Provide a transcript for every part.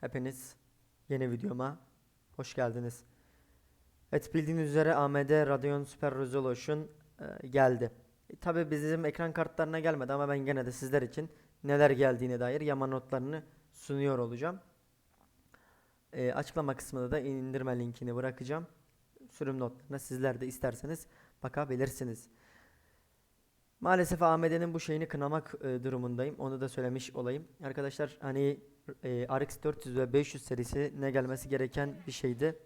Hepiniz yeni videoma hoş geldiniz. Evet bildiğiniz üzere AMD Radeon Super Resolution e, geldi. E, Tabi bizim ekran kartlarına gelmedi ama ben gene de sizler için neler geldiğine dair yama notlarını sunuyor olacağım. E, açıklama kısmında da indirme linkini bırakacağım. Sürüm notlarına sizler de isterseniz bakabilirsiniz. Maalesef AMD'nin bu şeyini kınamak e, durumundayım. Onu da söylemiş olayım. Arkadaşlar hani e, RX 400 ve 500 serisi ne gelmesi gereken bir şeydi.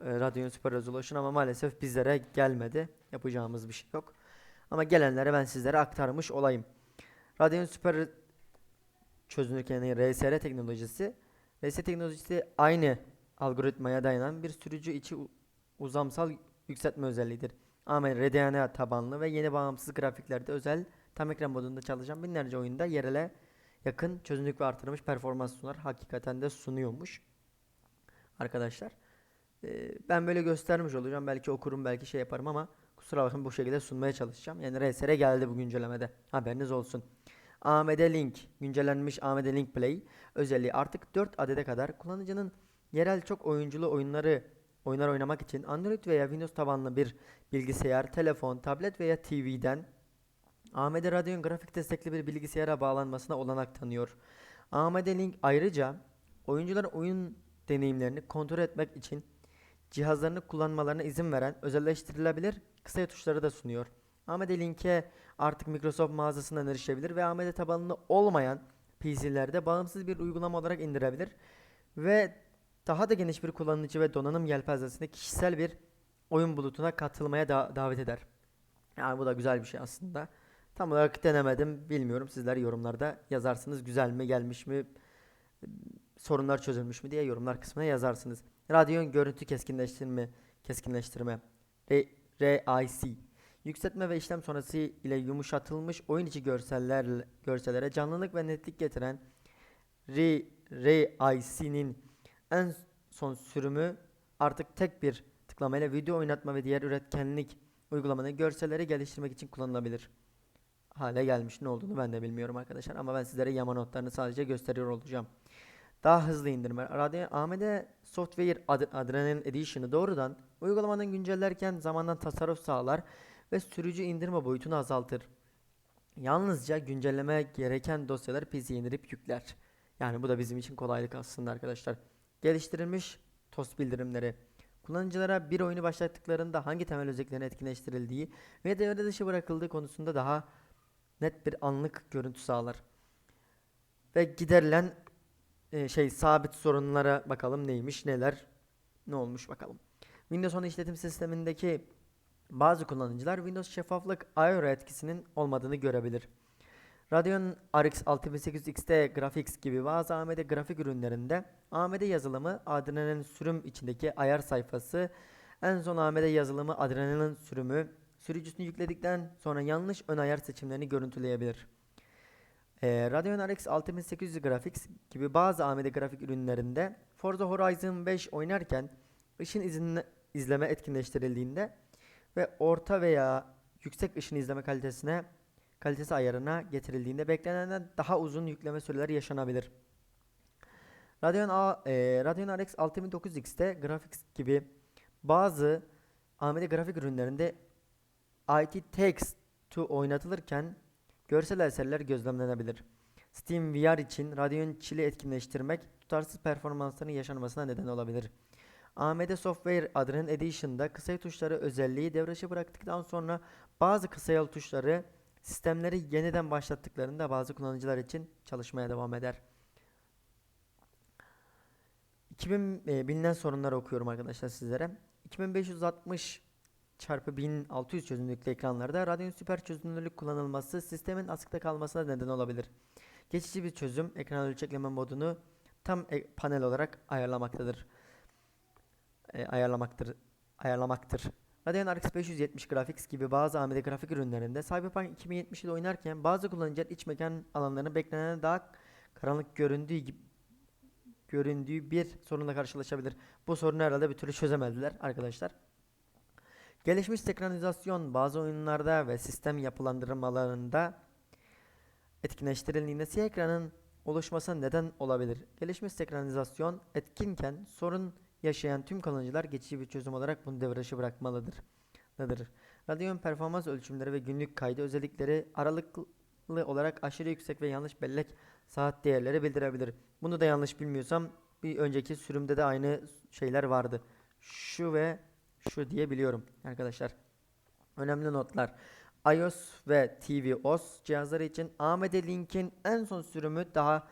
E, Radeon Super Resolution ama maalesef bizlere gelmedi. Yapacağımız bir şey yok. Ama gelenlere ben sizlere aktarmış olayım. Radeon Super çözünürlük yani RSR teknolojisi. RSR teknolojisi aynı algoritmaya dayanan bir sürücü içi uzamsal yükseltme özelliğidir. AMD RDNA tabanlı ve yeni bağımsız grafiklerde özel tam ekran modunda çalışan binlerce oyunda yerele yakın çözünürlük ve artırılmış performans sunar. Hakikaten de sunuyormuş. Arkadaşlar. Ee, ben böyle göstermiş olacağım. Belki okurum, belki şey yaparım ama kusura bakın bu şekilde sunmaya çalışacağım. Yani RSR geldi bu güncellemede. Haberiniz olsun. AMD Link, güncellenmiş AMD Link Play özelliği artık 4 adede kadar kullanıcının yerel çok oyunculu oyunları oyunlar oynamak için Android veya Windows tabanlı bir bilgisayar, telefon, tablet veya TV'den AMD Radeon grafik destekli bir bilgisayara bağlanmasına olanak tanıyor. AMD Link ayrıca oyuncuların oyun deneyimlerini kontrol etmek için cihazlarını kullanmalarına izin veren özelleştirilebilir kısa tuşları da sunuyor. AMD Link'e artık Microsoft mağazasından erişebilir ve AMD tabanlı olmayan PC'lerde bağımsız bir uygulama olarak indirebilir ve daha da geniş bir kullanıcı ve donanım yelpazesinde kişisel bir oyun bulutuna katılmaya da- davet eder. Yani bu da güzel bir şey aslında. Tam olarak denemedim, bilmiyorum. Sizler yorumlarda yazarsınız. Güzel mi, gelmiş mi, sorunlar çözülmüş mü diye yorumlar kısmına yazarsınız. Radyon görüntü keskinleştirme, keskinleştirme, RIC. Yükseltme ve işlem sonrası ile yumuşatılmış oyun içi görseller görsellere canlılık ve netlik getiren RIC'nin en son sürümü artık tek bir tıklamayla video oynatma ve diğer üretkenlik uygulamanı görselleri geliştirmek için kullanılabilir. Hale gelmiş ne olduğunu ben de bilmiyorum arkadaşlar ama ben sizlere yama notlarını sadece gösteriyor olacağım. Daha hızlı indirme. AMD Software Ad- Adrenaline Edition'ı doğrudan uygulamanın güncellerken zamandan tasarruf sağlar ve sürücü indirme boyutunu azaltır. Yalnızca güncelleme gereken dosyaları PC'ye indirip yükler. Yani bu da bizim için kolaylık aslında arkadaşlar. Geliştirilmiş TOS bildirimleri. Kullanıcılara bir oyunu başlattıklarında hangi temel özelliklerin etkinleştirildiği ve devre dışı bırakıldığı konusunda daha net bir anlık görüntü sağlar. Ve giderilen e, şey sabit sorunlara bakalım neymiş, neler, ne olmuş bakalım. Windows 10 işletim sistemindeki bazı kullanıcılar Windows şeffaflık I/O etkisinin olmadığını görebilir. Radeon RX 6800 XT Graphics gibi bazı AMD grafik ürünlerinde AMD yazılımı Adrenalin sürüm içindeki ayar sayfası en son AMD yazılımı Adrenalin sürümü sürücüsünü yükledikten sonra yanlış ön ayar seçimlerini görüntüleyebilir. Ee, Radeon RX 6800 Graphics gibi bazı AMD grafik ürünlerinde Forza Horizon 5 oynarken ışın izin izleme etkinleştirildiğinde ve orta veya yüksek ışın izleme kalitesine kalitesi ayarına getirildiğinde beklenenden daha uzun yükleme süreleri yaşanabilir. Radeon, A, e, Radeon RX 6900 XT Graphics gibi bazı AMD grafik ürünlerinde IT Text to oynatılırken görsel eserler gözlemlenebilir. Steam VR için Radeon Chill'i etkinleştirmek tutarsız performansların yaşanmasına neden olabilir. AMD Software Adrenaline Edition'da kısa tuşları özelliği devre bıraktıktan sonra bazı kısa yol tuşları sistemleri yeniden başlattıklarında bazı kullanıcılar için çalışmaya devam eder. 2000 e, bilinen sorunları okuyorum arkadaşlar sizlere. 2560 çarpı 1600 çözünürlüklü ekranlarda Radeon Super çözünürlük kullanılması sistemin asıkta kalmasına neden olabilir. Geçici bir çözüm ekran ölçekleme modunu tam e- panel olarak ayarlamaktadır. E, ayarlamaktır. Ayarlamaktır. Radeon RX 570 Graphics gibi bazı AMD grafik ürünlerinde Cyberpunk 2077'de oynarken bazı kullanıcılar iç mekan alanlarının beklenenden daha karanlık göründüğü gibi göründüğü bir sorunla karşılaşabilir. Bu sorunu herhalde bir türlü çözemediler arkadaşlar. Gelişmiş senkronizasyon bazı oyunlarda ve sistem yapılandırmalarında etkinleştirildiğinde siyah ekranın oluşmasına neden olabilir? Gelişmiş senkronizasyon etkinken sorun yaşayan tüm kullanıcılar geçici bir çözüm olarak bunu devre bırakmalıdır. Nedir? Radyonun performans ölçümleri ve günlük kaydı özellikleri aralıklı olarak aşırı yüksek ve yanlış bellek saat değerleri bildirebilir. Bunu da yanlış bilmiyorsam bir önceki sürümde de aynı şeyler vardı. Şu ve şu diye biliyorum arkadaşlar. Önemli notlar. iOS ve tvOS cihazları için AMD Link'in en son sürümü daha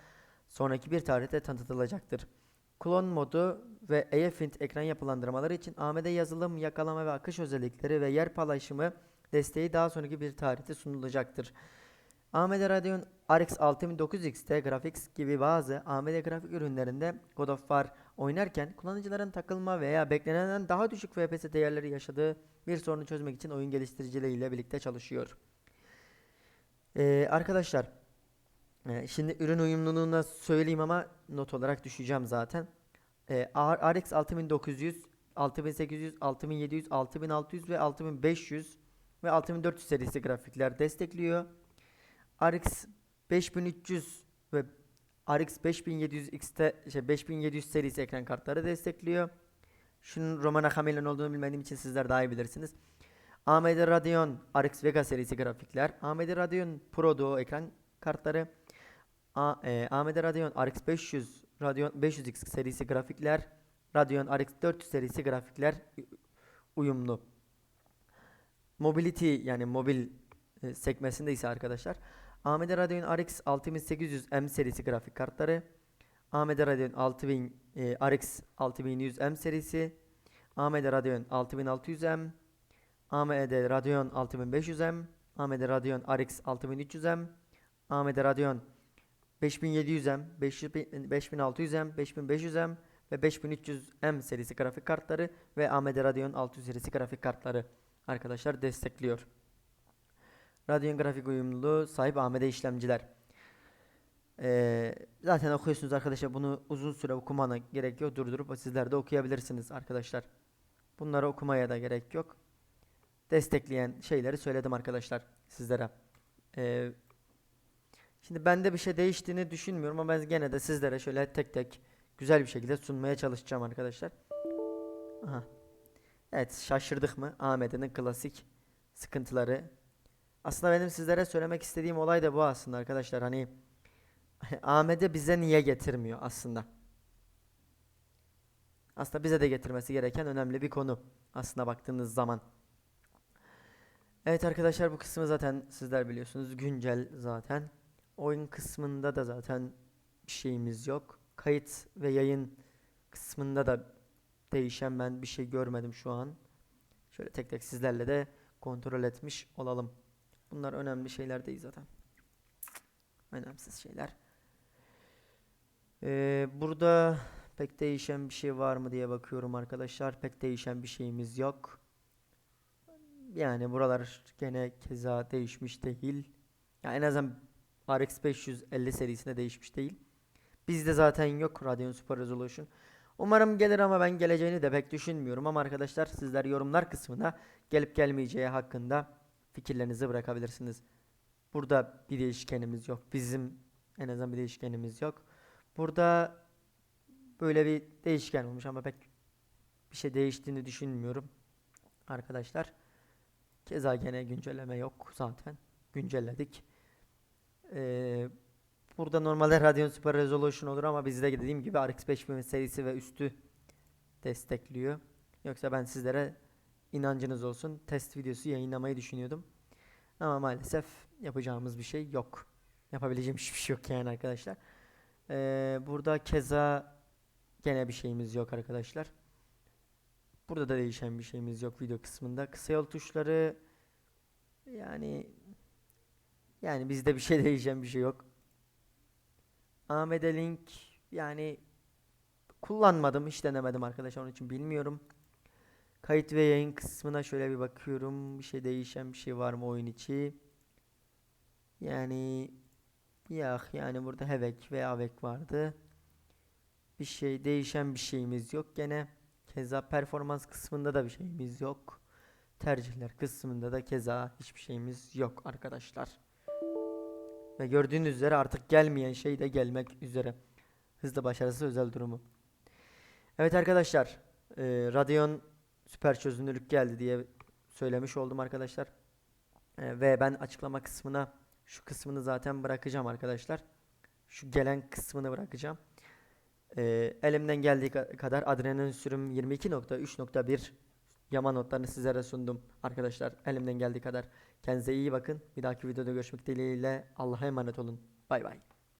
sonraki bir tarihte tanıtılacaktır. Klon modu ve AFINT ekran yapılandırmaları için AMD yazılım, yakalama ve akış özellikleri ve yer paylaşımı desteği daha sonraki bir tarihte sunulacaktır. AMD Radeon RX 6900XT Graphics gibi bazı AMD grafik ürünlerinde God of War oynarken kullanıcıların takılma veya beklenenden daha düşük FPS değerleri yaşadığı bir sorunu çözmek için oyun geliştiricileriyle birlikte çalışıyor. Ee, arkadaşlar e, şimdi ürün uyumluluğuna söyleyeyim ama not olarak düşeceğim zaten. Ee, RX 6900, 6800, 6700, 6600 ve 6500 ve 6400 serisi grafikler destekliyor. RX 5300 ve RX 5700 XT şey 5700 serisi ekran kartları destekliyor. Şunun Roman Akami'nin olduğunu bilmediğim için sizler daha iyi bilirsiniz. AMD Radeon RX Vega serisi grafikler, AMD Radeon Pro Duo ekran kartları, A, e, AMD Radeon RX 500, Radeon 500X serisi grafikler, Radeon RX 400 serisi grafikler uyumlu. Mobility yani mobil e, sekmesinde ise arkadaşlar AMD Radeon RX 6800M serisi grafik kartları, AMD Radeon 6000 e, RX 6100M serisi, AMD Radeon 6600M, AMD Radeon 6500M, AMD Radeon RX 6300M, AMD Radeon 5700M, 5600M, 5500M ve 5300M serisi grafik kartları ve AMD Radeon 600 serisi grafik kartları arkadaşlar destekliyor. Radeon grafik uyumluluğu sahip AMD işlemciler. Ee, zaten okuyorsunuz arkadaşlar bunu uzun süre okumana gerek yok. Durdurup sizler de okuyabilirsiniz arkadaşlar. Bunları okumaya da gerek yok. Destekleyen şeyleri söyledim arkadaşlar sizlere. Ee, şimdi bende bir şey değiştiğini düşünmüyorum ama ben gene de sizlere şöyle tek tek güzel bir şekilde sunmaya çalışacağım arkadaşlar. Aha. Evet şaşırdık mı? AMD'nin klasik sıkıntıları. Aslında benim sizlere söylemek istediğim olay da bu aslında arkadaşlar. Hani AMD bize niye getirmiyor aslında? Aslında bize de getirmesi gereken önemli bir konu aslında baktığınız zaman. Evet arkadaşlar bu kısmı zaten sizler biliyorsunuz güncel zaten. Oyun kısmında da zaten bir şeyimiz yok. Kayıt ve yayın kısmında da değişen ben bir şey görmedim şu an. Şöyle tek tek sizlerle de kontrol etmiş olalım. Bunlar önemli şeyler değil zaten. Önemsiz şeyler. Ee, burada pek değişen bir şey var mı diye bakıyorum arkadaşlar. Pek değişen bir şeyimiz yok. Yani buralar gene keza değişmiş değil. Ya en azından RX 550 serisinde değişmiş değil. Bizde zaten yok Radeon Super Resolution. Umarım gelir ama ben geleceğini de pek düşünmüyorum ama arkadaşlar sizler yorumlar kısmına gelip gelmeyeceği hakkında fikirlerinizi bırakabilirsiniz. Burada bir değişkenimiz yok. Bizim en azından bir değişkenimiz yok. Burada böyle bir değişken olmuş ama pek bir şey değiştiğini düşünmüyorum. Arkadaşlar. Keza gene güncelleme yok zaten. Güncelledik. Ee, burada normalde Radeon Super Resolution olur ama bizde dediğim gibi RX 5000 serisi ve üstü destekliyor. Yoksa ben sizlere inancınız olsun test videosu yayınlamayı düşünüyordum. Ama maalesef yapacağımız bir şey yok. Yapabileceğim hiçbir şey yok yani arkadaşlar. Ee, burada keza gene bir şeyimiz yok arkadaşlar. Burada da değişen bir şeyimiz yok video kısmında. Kısa yol tuşları yani yani bizde bir şey değişen bir şey yok. AMD Link yani kullanmadım hiç denemedim arkadaşlar onun için bilmiyorum. Kayıt ve yayın kısmına şöyle bir bakıyorum. Bir şey değişen bir şey var mı oyun içi? Yani yok yani burada Hevek ve Avek vardı. Bir şey değişen bir şeyimiz yok gene. Keza performans kısmında da bir şeyimiz yok. Tercihler kısmında da keza hiçbir şeyimiz yok arkadaşlar. Ve gördüğünüz üzere artık gelmeyen şey de gelmek üzere. Hızlı başarısı özel durumu. Evet arkadaşlar, e, Radeon süper çözünürlük geldi diye söylemiş oldum arkadaşlar. E, ve ben açıklama kısmına şu kısmını zaten bırakacağım arkadaşlar. Şu gelen kısmını bırakacağım. E, elimden geldiği ka- kadar Adrenalin sürüm 22.3.1 yama notlarını sizlere sundum arkadaşlar. Elimden geldiği kadar. Kendinize iyi bakın. Bir dahaki videoda görüşmek dileğiyle. Allah'a emanet olun. Bay bay.